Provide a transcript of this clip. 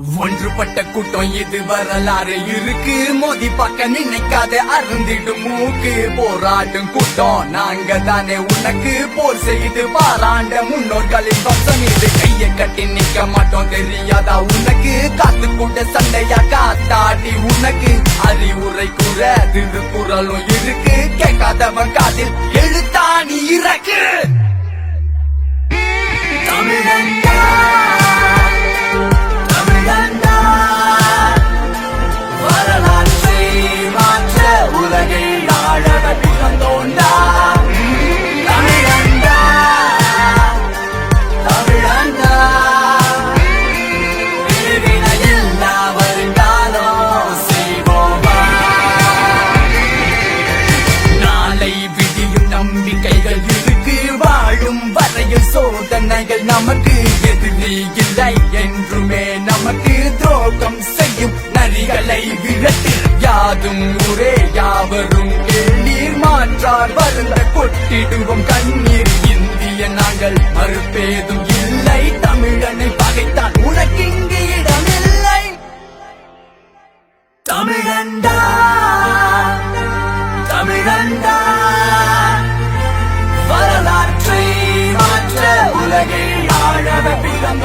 ஒன்றுபட்ட கூட்டம் இது வரலாறு இருக்கு. மோதி பார்க்க நினைக்காத அருந்திடும் மூக்கு. போராடும் கூட்டம் நாங்க தானே உனக்கு. போர் செய்து பாராண்ட முன்னோர்களின் வம்சம் இது. கைய கட்டி நிக்க மாட்டோம் தெரியாதா உனக்கு? காத்து கூட சண்டையா காத்தாடி உனக்கு? அறிவுரை கூற திருக்குறளும் இருக்கு. கேட்காதவன் காதில் எழுத்தாணி இறக்கு. சோதனைகள் நமக்கு எதிரி இல்லை என்றுமே நமக்கு துரோகம் செய்யும் நரிகளை விரட்டு யாதும் ஊரே யாவரும் கேளீர் மாற்றார் வருந்த கொட்டிடுவோம் கண்ணீர். இந்திய நாங்கள் மறுப்பேதும் இல்லை. தமிழனை பகைத்தால் உனக்கு இங்கு இடமில்லை. தமிழண்டா உலகில் ஆழ பித்தம்